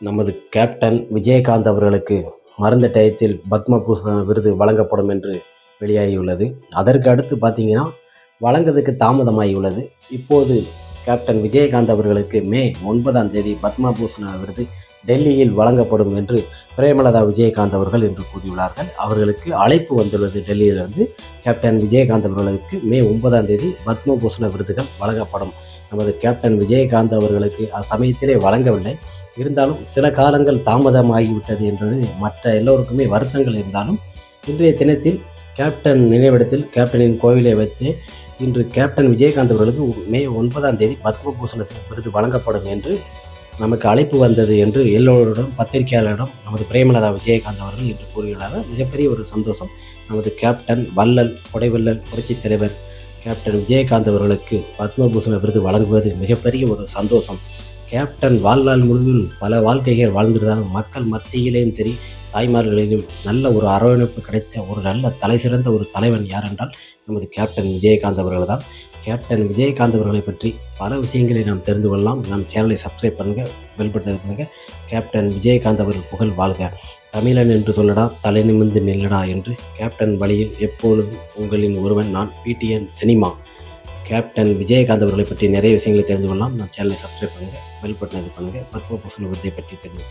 நமது கேப்டன் விஜயகாந்த் அவர்களுக்கு மருந்த டயத்தில் பத்மபூஷன் விருது வழங்கப்படும் என்று வெளியாகியுள்ளது. அதற்கு அடுத்து பார்த்தீங்கன்னா வழங்குவதற்கு தாமதமாகியுள்ளது. இப்போது கேப்டன் விஜயகாந்த் அவர்களுக்கு மே ஒன்பதாம் தேதி பத்மபூஷண விருது டெல்லியில் வழங்கப்படும் என்று பிரேமலதா விஜயகாந்த் அவர்கள் என்று கூறியுள்ளார்கள். அவர்களுக்கு அழைப்பு வந்துள்ளது. டெல்லியிலிருந்து கேப்டன் விஜயகாந்த் அவர்களுக்கு மே ஒன்பதாம் தேதி பத்மபூஷண விருதுகள் வழங்கப்படும். நமது கேப்டன் விஜயகாந்த் அவர்களுக்கு அச்சமயத்திலே வழங்கவில்லை. இருந்தாலும் சில காலங்கள் தாமதமாகிவிட்டது என்றது மற்ற எல்லோருக்குமே வருத்தங்கள் இருந்தாலும் இன்றைய தினத்தில் கேப்டன் நினைவிடத்தில் கேப்டனின் கோவிலை வைத்து இன்று கேப்டன் விஜயகாந்த் அவர்களுக்கு மே ஒன்பதாம் தேதி பத்மபூஷண விருது வழங்கப்படும் என்று நமக்கு அழைப்பு வந்தது என்று எல்லோரிடம் பத்திரிகையாளரிடம் நமது பிரேமலதா விஜயகாந்த் அவர்கள் இன்று கூறியுள்ளார். மிகப்பெரிய ஒரு சந்தோஷம் நமது கேப்டன் வல்லல் கொடைவல்லல் புரட்சித் தலைவர் கேப்டன் விஜயகாந்த் அவர்களுக்கு பத்மபூஷண விருது வழங்குவது மிகப்பெரிய ஒரு சந்தோஷம். கேப்டன் வாழ்நாள் முழுவதும் பல வாழ்க்கைகள் வாழ்ந்திருந்தாலும் மக்கள் மத்தியிலேயும் சரி தாய்மார்களிலும் நல்ல ஒரு அரவணைப்பு கிடைத்த ஒரு நல்ல தலை சிறந்த ஒரு தலைவன் யார் என்றால் நமது கேப்டன் விஜயகாந்த் அவர்கள் தான் கேப்டன் விஜயகாந்த் அவர்களை பற்றி பல விஷயங்களை நாம் தெரிந்து கொள்ளலாம். நம் சேனலை சப்ஸ்கிரைப் பண்ணுங்கள் பெல் பட்டனை பண்ணுங்கள் கேப்டன் விஜயகாந்த் அவர்கள் புகழ் வாழ்க. தமிழன் என்று சொல்லடா தலை நிமிர்ந்து நில்லடா என்று கேப்டன் வழியில் எப்பொழுதும் உங்களின் ஒருவன் நான் பிடிஎன் சினிமா. கேப்டன் விஜயகாந்த் அவர்களை பற்றி நிறைய விஷயங்களை தெரிந்து கொள்ளலாம். நம் சேனலை சப்ஸ்கிரைப் பண்ணுங்கள் பெல் பட்டனை இது பண்ணுங்கள் பத்மபூஷன் விருதை பற்றி தெரிஞ்சு